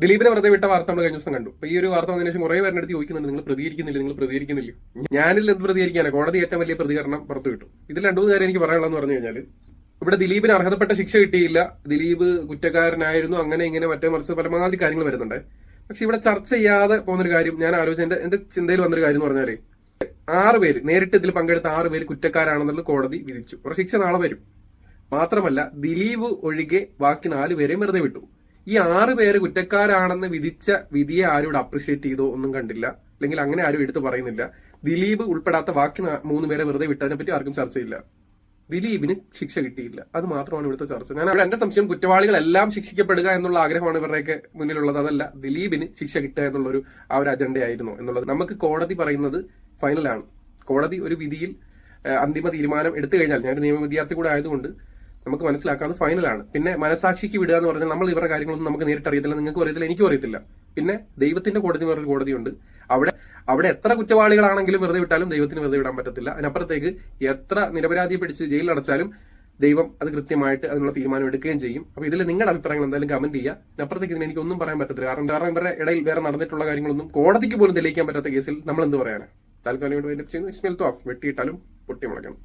ദിലീപിനെ വെറുതെ വിട്ട വാർത്ത നമ്മൾ കഴിഞ്ഞ ദിവസം കണ്ടു. അപ്പൊ ഈ ഒരു വാർത്ത വന്നതിന് ശേഷം കുറെ പേരുടെ ചോദിക്കുന്നുണ്ട് നിങ്ങൾ പ്രതികരിക്കുന്നില്ല? നിങ്ങൾ പ്രതികരിക്കുന്നില്ല? ഞാനിൽ എന്ത് പ്രതികരിക്കാനാണ് കോടതി ഏറ്റവും വലിയ പ്രതികരണം പുറത്തു കിട്ടും. ഇതിൽ രണ്ടു മൂന്ന് കാര്യം എനിക്ക് പറയാനുള്ളതെന്ന് പറഞ്ഞു കഴിഞ്ഞാൽ ഇവിടെ ദിലീപിന് അർഹതപ്പെട്ട ശിക്ഷ കിട്ടിയില്ല. ദിലീപ് കുറ്റക്കാരനായിരുന്നു. അങ്ങനെ ഇങ്ങനെ മറ്റേ മറിച്ച് പരമാവധി കാര്യങ്ങൾ വരുന്നുണ്ട്. പക്ഷെ ഇവിടെ ചർച്ച ചെയ്യാതെ പോകുന്നൊരു കാര്യം ഞാൻ ആലോചിച്ച എന്റെ എന്റെ ചിന്തയിൽ വന്നൊരു കാര്യം എന്ന് പറഞ്ഞാൽ ആറ് പേര് നേരിട്ട് ഇതിൽ പങ്കെടുത്ത ആറ് പേര് കുറ്റക്കാരാണെന്നുള്ളത് കോടതി വിധിച്ചു. അവരുടെ ശിക്ഷ നാളെ വരും. മാത്രമല്ല ദിലീപ് ഒഴികെ ബാക്കി നാല് പേരെ വെറുതെ വിട്ടു. ഈ ആറ് പേര് കുറ്റക്കാരാണെന്ന് വിധിച്ച വിധിയെ ആരും ഇവിടെ അപ്രിഷിയേറ്റ് ചെയ്തോ ഒന്നും കണ്ടില്ല. അല്ലെങ്കിൽ അങ്ങനെ ആരും എടുത്തു പറയുന്നില്ല. ദിലീപ് ഉൾപ്പെടാത്ത ബാക്കി മൂന്ന് പേരെ വെറുതെ വിട്ടതിനെ പറ്റി ആർക്കും ചർച്ചയില്ല ദിലീപിന് ശിക്ഷ കിട്ടിയില്ല. അത് മാത്രമാണ് ഇവിടുത്തെ ചർച്ച. ഞാൻ അവിടെ എന്റെ സംശയം കുറ്റവാളികളെല്ലാം ശിക്ഷിക്കപ്പെടുക എന്നുള്ള ആഗ്രഹമാണ് ഇവരുടെയൊക്കെ മുന്നിലുള്ളത്. അതല്ല ദിലീപിന് ശിക്ഷ കിട്ടുക എന്നുള്ളൊരു ആ ഒരു അജണ്ടയായിരുന്നു എന്നുള്ളത്. നമുക്ക് കോടതി പറയുന്നത് ഫൈനലാണ് കോടതി ഒരു വിധിയിൽ അന്തിമ തീരുമാനം എടുത്തു കഴിഞ്ഞാൽ ഞാൻ ഒരു നിയമ വിദ്യാർത്ഥി കൂടെ ആയതുകൊണ്ട് നമുക്ക് മനസ്സിലാക്കാവുന്ന ഫൈനലാണ് പിന്നെ മനസാക്ഷിക്ക് വിടുക എന്ന് പറഞ്ഞാൽ നമ്മൾ ഇവരുടെ കാര്യങ്ങളൊന്നും നമുക്ക് നേരിട്ട് അറിയത്തില്ല നിങ്ങൾക്ക് അറിയത്തില്ല എനിക്കും അറിയത്തില്ല. പിന്നെ ദൈവത്തിന്റെ കോടതി പറഞ്ഞൊരു കോടതിയുണ്ട് അവിടെ അവിടെ എത്ര കുറ്റവാളികളാണെങ്കിലും വെറുതെ വിട്ടാലും ദൈവത്തിന് വെറുതെ വിടാൻ പറ്റത്തില്ല. അതിനപ്പുറത്തേക്ക് എത്ര നിരപരാധിയെ പിടിച്ച് ജയിലിൽ അടച്ചാലും ദൈവം അത് കൃത്യമായിട്ട് അതിനുള്ള തീരുമാനം എടുക്കുകയും ചെയ്യും. അപ്പൊ ഇതിൽ നിങ്ങളുടെ അഭിപ്രായങ്ങൾ എന്തായാലും കമന്റ് ചെയ്യുക. അതിനപ്പുറത്തേക്ക് ഇതിന് എനിക്കൊന്നും പറയാൻ പറ്റത്തില്ല. കാരണം കാരണം ഇവരുടെ ഇടയിൽ വേറെ നടന്നിട്ടുള്ള കാര്യങ്ങളൊന്നും കോടതിക്ക് പോലും തെളിയിക്കാൻ പറ്റാത്ത കേസിൽ നമ്മൾ എന്ത് പറയാനാണ് താൽക്കാലിക വെട്ടിയിട്ടാലും പൊട്ടി മുളയ്ക്കണം